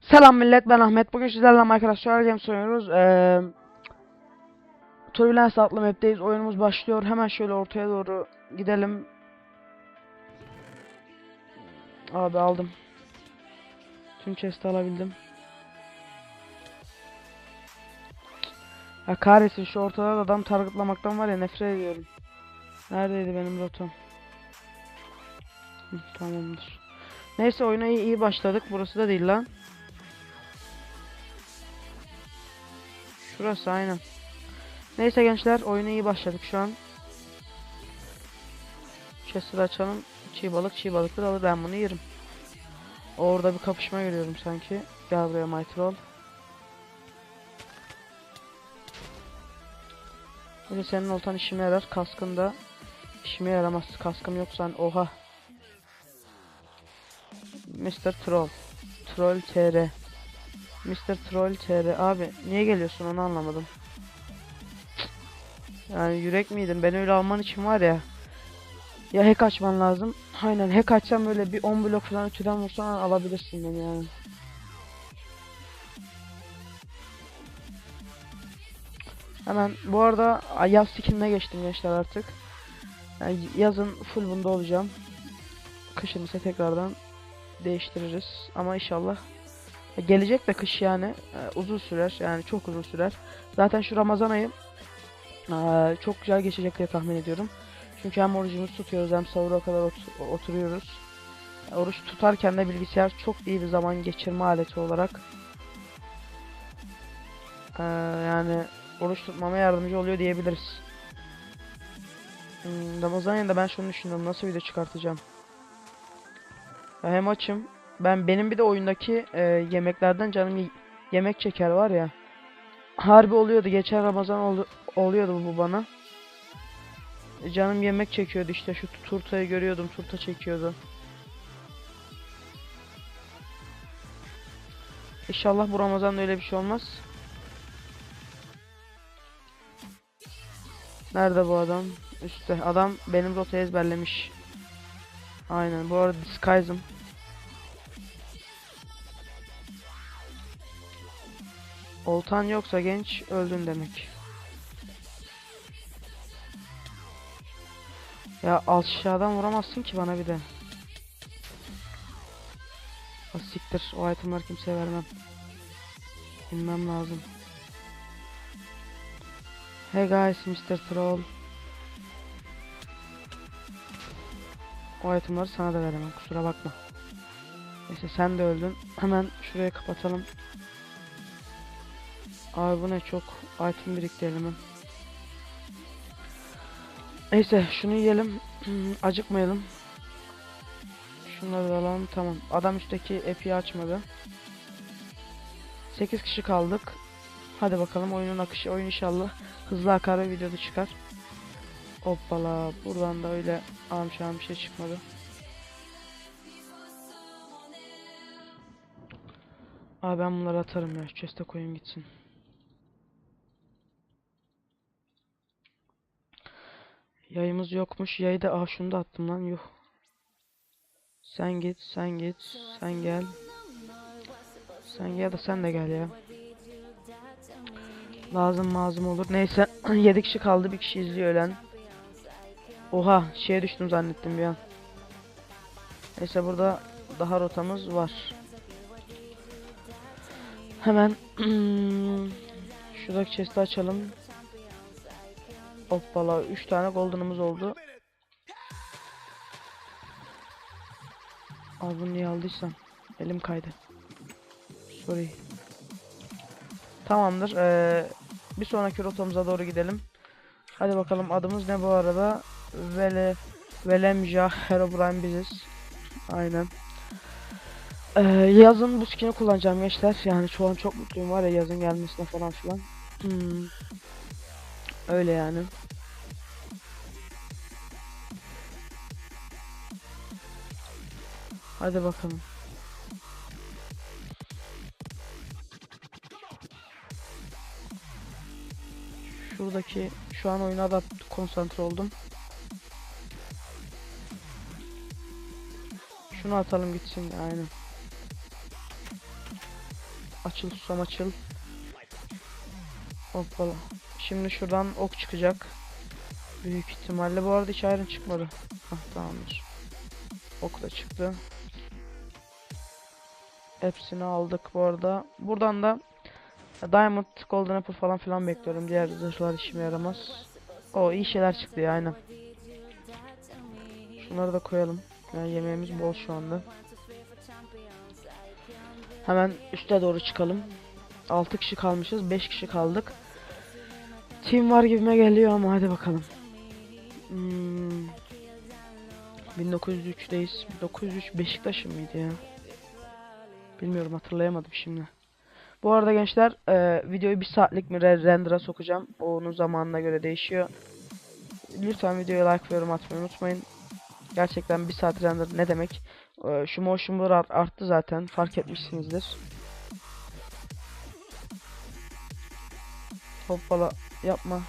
Selam millet ben Ahmet. Bugün sizlerle Survival Games oynuyoruz. Ee, Turbulence adlı map'teyiz. Oyunumuz başlıyor. Hemen şöyle ortaya doğru gidelim. Abi aldım. Tüm chest'i alabildim. Ya kahretsin şu ortada da adam targetlamaktan var ya nefret ediyorum. Neredeydi benim rotam? Hı, tamamdır. Neyse oyuna iyi, iyi başladık. Burası da değil lan. Şurası aynen. Neyse gençler oyuna iyi başladık şu an. Chest'i de açalım. Çiğ balık çiğ balıklı da alır ben bunu yerim. Orada bir kapışma görüyorum sanki. Gel buraya troll. De senin oltan işime yarar. Kaskın da işime yaramaz. Kaskım yoksa oha. Mr. Troll. Troll TR. Mr. Troll TR. Abi niye geliyorsun onu anlamadım. Yani yürek miydin? Ben öyle alman için var ya. Ya hack açman lazım. Aynen hack açsam böyle bir 10 blok falan öteden vursan alabilirsin beni yani. Hemen bu arada yaz skinine geçtim gençler artık. Yani yazın full bunda olacağım. Kışın ise tekrardan değiştiririz. Ama inşallah Gelecek de kış yani e, uzun sürer yani çok uzun sürer. Zaten şu Ramazan ayı e, çok güzel geçecek diye tahmin ediyorum. Çünkü hem orucumuzu tutuyoruz hem sahura kadar ot- oturuyoruz. E, Oruç tutarken de bilgisayar çok iyi bir zaman geçirme aleti olarak e, yani oruç tutmama yardımcı oluyor diyebiliriz. Hmm, Ramazan ayında ben şunu düşünüyorum nasıl video çıkartacağım. Ya hem açım ben benim bir de oyundaki e, yemeklerden canım yemek çeker var ya. Harbi oluyordu. Geçen Ramazan oldu, oluyordu bu bana. E, Canım yemek çekiyordu işte şu turtayı görüyordum. Turta çekiyordu. İnşallah bu Ramazan'da öyle bir şey olmaz. Nerede bu adam? Üstte. Adam benim rotayı ezberlemiş. Aynen. Bu arada Disguise'ım. Oltan yoksa genç öldün demek. Ya aşağıdan vuramazsın ki bana bir de. Siktir o itemları kimseye vermem. Bilmem lazım. Hey guys Mr. Troll. O itemları sana da veremem kusura bakma. Neyse sen de öldün. Hemen şuraya kapatalım. Abi bu ne çok item birikti. Neyse şunu yiyelim. Acıkmayalım. Şunları da alalım tamam. Adam üstteki epi açmadı. 8 kişi kaldık. Hadi bakalım oyunun akışı oyun inşallah hızlı akar ve videoda çıkar. Hoppala buradan da öyle amşam bir şey çıkmadı. Abi ben bunları atarım ya. Chest'e koyayım gitsin. Yayımız yokmuş. Yayı da ah şunu da attım lan. Yuh. Sen git, sen git, sen gel. Sen gel da sen de gel ya. Lazım mazım olur. Neyse 7 kişi kaldı. Bir kişi izliyor ölen. Oha şeye düştüm zannettim bir an. Neyse burada daha rotamız var. Hemen şuradaki chest'i açalım. Hoppala 3 tane golden'ımız oldu. Al bunu niye aldıysam. Elim kaydı. Sorry. Tamamdır. Ee, bir sonraki rotamıza doğru gidelim. Hadi bakalım adımız ne bu arada? Vele Velemja Herobrine biziz. Aynen. Ee, yazın bu skin'i kullanacağım gençler. Yani şu an çok mutluyum var ya yazın gelmesine falan filan. Hmm. Öyle yani. Hadi bakalım. Şuradaki şu an oyuna da konsantre oldum. Şunu atalım gitsin aynen. Açıl susam açıl. Hoppala. Şimdi şuradan ok çıkacak. Büyük ihtimalle bu arada hiç iron çıkmadı. Hah tamamdır. Ok da çıktı. Hepsini aldık bu arada. Buradan da Diamond, Golden Apple falan filan bekliyorum. Diğer zırhlar işime yaramaz. O iyi şeyler çıktı ya aynen. Şunları da koyalım. Yani yemeğimiz bol şu anda. Hemen üste doğru çıkalım. 6 kişi kalmışız. 5 kişi kaldık. Team var gibime geliyor ama hadi bakalım. Hmm. 1903'deyiz. 1903 Beşiktaş'ın mıydı ya? Bilmiyorum hatırlayamadım şimdi. Bu arada gençler e, videoyu bir saatlik mi re- render'a sokacağım. Onun zamanına göre değişiyor. Lütfen videoya like ve yorum atmayı unutmayın. Gerçekten bir saat render ne demek? E, şu motion blur art- arttı zaten fark etmişsinizdir. Hoppala yapma.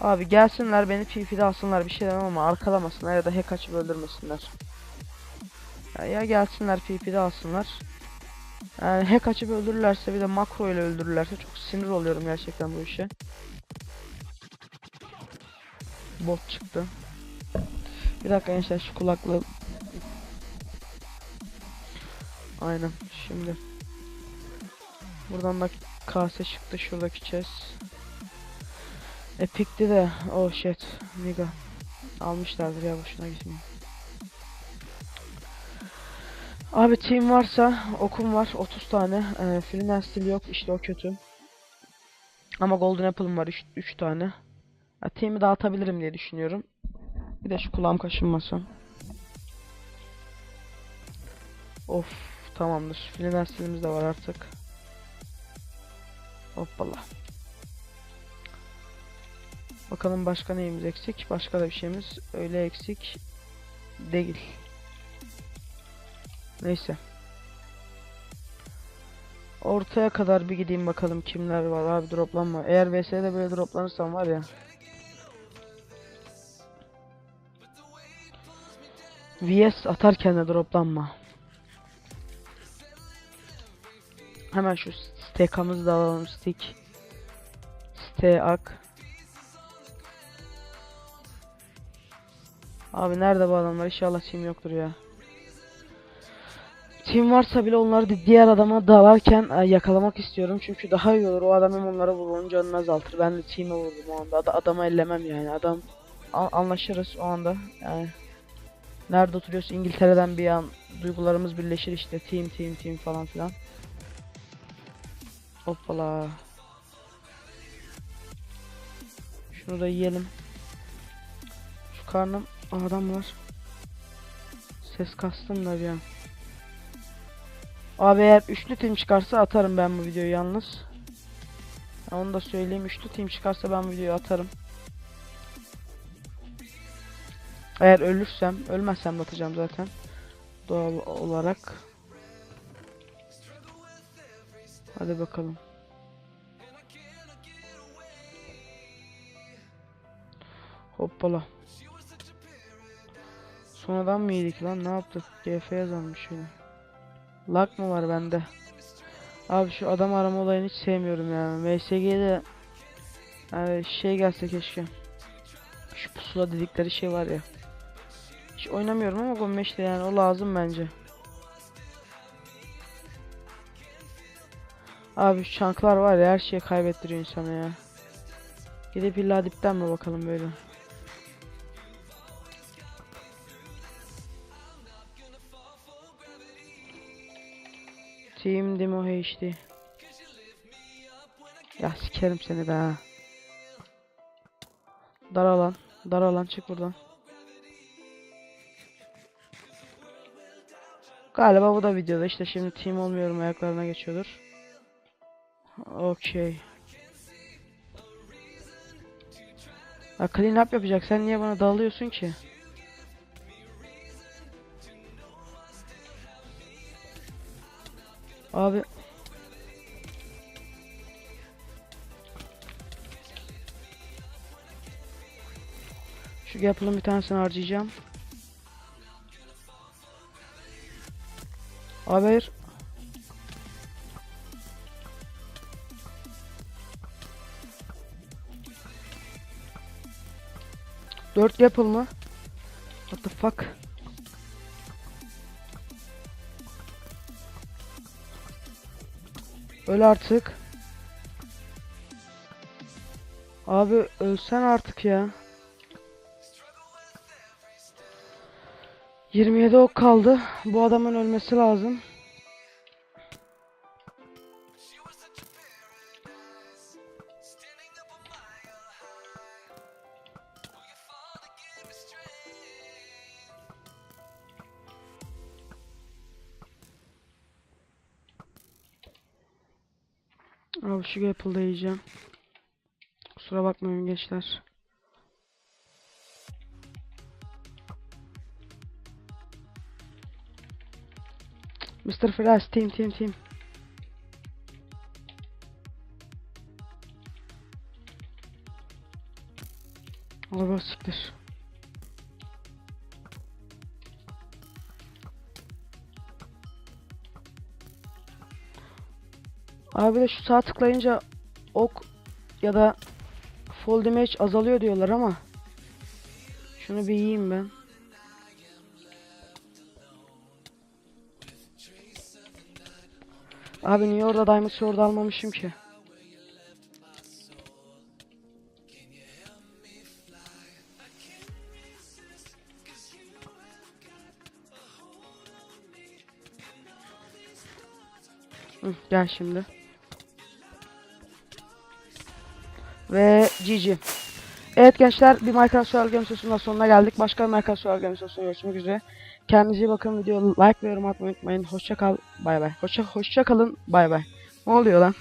Abi gelsinler beni PvP'de alsınlar bir şey demem ama arkalamasınlar ya da hack açıp öldürmesinler. Ya, ya gelsinler PvP'de alsınlar. Yani hack açıp öldürürlerse bir de makro ile öldürürlerse çok sinir oluyorum gerçekten bu işe. Bot çıktı. Bir dakika gençler şu kulaklığı. Aynen şimdi. Buradan da kase çıktı şuradaki chest. Epic'ti de oh shit nigga. Almışlardır ya boşuna gitmiyor. Abi team varsa okum var 30 tane. Ee, Freelance stil yok işte o kötü. Ama Golden Apple'ım var 3 tane. Ya, team'i dağıtabilirim diye düşünüyorum. Bir de şu kulağım kaşınmasın. Of tamamdır. Freelance stilimiz de var artık. Hoppala. Bakalım başka neyimiz eksik? Başka da bir şeyimiz öyle eksik değil. Neyse. Ortaya kadar bir gideyim bakalım kimler var abi droplanma. Eğer VS'de böyle droplanırsam var ya. VS atarken de droplanma. Hemen şu stack'ımızı da alalım stick. Stack. Abi nerede bu adamlar? İnşallah team yoktur ya. Team varsa bile onları di- diğer adama dalarken e, yakalamak istiyorum. Çünkü daha iyi olur. O adam hem onlara vurur, canını azaltır. Ben de team'e vururum o anda. Ad- adamı ellemem yani. Adam anlaşırız o anda. Yani nerede oturuyorsa İngiltere'den bir an duygularımız birleşir işte. Team, team, team falan filan. Hoppala. Şunu da yiyelim. Şu karnım Aa, adam var. Ses kastım da bir an. Abi eğer üçlü team çıkarsa atarım ben bu videoyu yalnız. Ya onu da söyleyeyim. Üçlü team çıkarsa ben bu videoyu atarım. Eğer ölürsem, ölmezsem de atacağım zaten. Doğal olarak. Hadi bakalım. Hoppala. Sonradan mı yedik lan? Ne yaptık? GF yazılmış şöyle. Lag mı var bende? Abi şu adam arama olayını hiç sevmiyorum ya. MSG'de yani şey gelse keşke. Şu pusula dedikleri şey var ya. Hiç oynamıyorum ama Gommeş'te yani o lazım bence. Abi şu çanklar var ya her şeyi kaybettiriyor insanı ya. Gidip illa dipten mi bakalım böyle. Team Demo HD. Ya sikerim seni be. Dar alan. Dar alan çık buradan. Galiba bu da videoda işte şimdi team olmuyorum ayaklarına geçiyordur. Okey. Ya clean up yapacak sen niye bana dalıyorsun ki? Abi. Şu yapılım bir tanesini harcayacağım. Abi hayır. Dört yapıl mı? What the fuck? Öl artık. Abi ölsen artık ya. 27 ok kaldı. Bu adamın ölmesi lazım. Abi şu Apple'da yiyeceğim. Kusura bakmayın gençler. Mr. Flash team team team. Araba siktir. Abi de şu sağ tıklayınca ok ya da fall damage azalıyor diyorlar ama şunu bir yiyeyim ben. Abi niye orada Diamond Sword almamışım ki? Gel şimdi. Ve GG. Evet gençler bir Minecraft Survival Games videosunun sonuna geldik. Başka bir Minecraft Survival Games videosunda görüşmek üzere. Kendinize iyi bakın. Videoyu like ve yorum atmayı unutmayın. Hoşça kal. Bay bay. Hoşça, hoşça kalın. Bay bay. Ne oluyor lan?